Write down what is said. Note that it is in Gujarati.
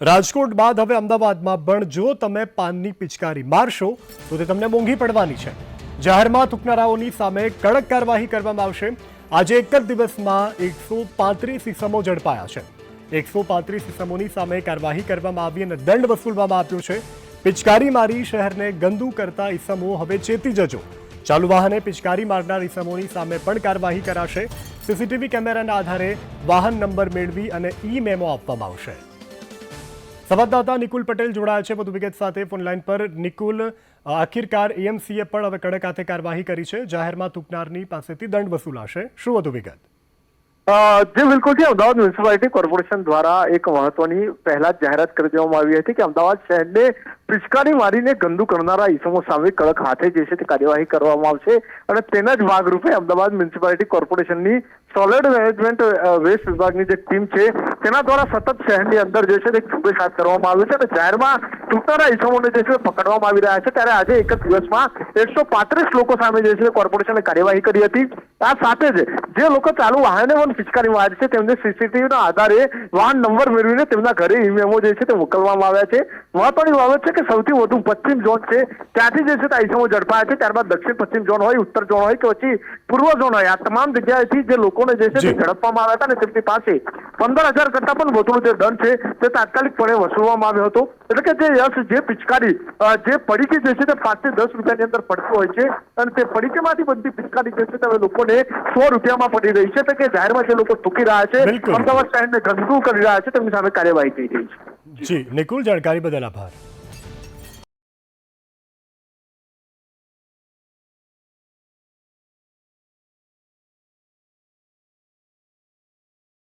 રાજકોટ બાદ હવે અમદાવાદમાં પણ જો તમે પાનની પિચકારી મારશો, તો તે તમને મોંઘી પડવાની છે. જાહેરમાં થૂકનારાઓની સામે કડક કાર્યવાહી કરવામાં આવશે. આજે એક જ દિવસમાં એકસો પાંત્રીસ ઇસમો ઝડપાયા છે. એકસો પાંત્રીસ ઇસમોની સામે કાર્યવાહી કરવામાં આવી અને દંડ વસૂલવામાં આવ્યો છે. પિચકારી મારી શહેરને ગંદુ કરતા ઇસમો હવે ચેતી જજો. ચાલુ વાહને પિચકારી મારનાર ઇસમોની સામે પણ કાર્યવાહી કરાશે. સીસીટીવી કેમેરાના આધારે વાહન નંબર મેળવી અને ઈ મેમો આપવામાં આવશે. સંવાદદાતા નિકુલ પટેલ જોડાયા છે વધુ વિગત સાથે ફોનલાઈન પર. નિકુલ આખિરકાર એએમસીએ પણ હવે કડક હાથે કાર્યવાહી કરી છે. જાહેરમાં થૂકનારની પાસેથી દંડ વસૂલાશે. શું વધુ વિગત જે બિલકુલ છે અમદાવાદ મ્યુનિસિપાલિટી કોર્પોરેશન દ્વારા એક મહત્વની પહેલા જ જાહેરાત કરી દેવામાં આવી હતી કે અમદાવાદ શહેરને પિચકારી મારીને ગંદુ કરનારા ઈસમો સામે કડક હાથે જે છે તે કાર્યવાહી કરવામાં આવશે અને તેના જ ભાગરૂપે અમદાવાદ મ્યુનિસિપાલિટી કોર્પોરેશનની સોલિડ મેનેજમેન્ટ વેસ્ટ વિભાગની જે ટીમ છે તેના દ્વારા સતત શહેરની અંદર જે છે તે ઝુંબેશ હાથ કરવામાં આવ્યો છે અને જાહેરમાં તૂટનારા ઈસમોને જે છે પકડવામાં આવી રહ્યા છે. ત્યારે આજે એક જ દિવસમાં એકસો પાંત્રીસ લોકો સામે જે છે કોર્પોરેશને કાર્યવાહી કરી હતી. આ સાથે જ જે લોકો ચાલુ વાહને પણ પિચકારી મારી છે તેમને સીસીટીવીના આધારે વાહન નંબર મેળવીને તેમના ઘરે ઈમેમો જે છે તે મોકલવામાં આવ્યા છે. મહત્વની બાબત છે કે સૌથી વધુ પશ્ચિમ ઝોન છે ત્યાંથી જે છે તે આઈસમો ઝડપાયા છે ત્યારબાદ દક્ષિણ પશ્ચિમ ઝોન હોય ઉત્તર ઝોન હોય કે પછી પૂર્વ ઝોન હોય આ તમામ જગ્યાએથી જે લોકોને જે છે તે ઝડપવામાં આવ્યા હતા ને તેમની પાસે પંદર હજાર કરતા પણ વધુનો જે દંડ છે તે તાત્કાલિકપણે વસૂલવામાં આવ્યો હતો. એટલે કે જે યશ જે પિચકારી જે પડીકી જે છે તે પાંચથી દસ રૂપિયાની અંદર પડતી હોય છે અને તે પડીકીમાંથી બનતી પિચકારી જે છે તે હવે લોકોને સો રૂપિયામાં પડી રહી છે તો કે જાહેરમાં જે લોકો થૂકી રહ્યા છે અમદાવાદ શહેરને ગંદુ કરી રહ્યા છે તેમની સામે કાર્યવાહી થઈ રહી છે. જી નિકુલ જાણકારી બદલ આભાર.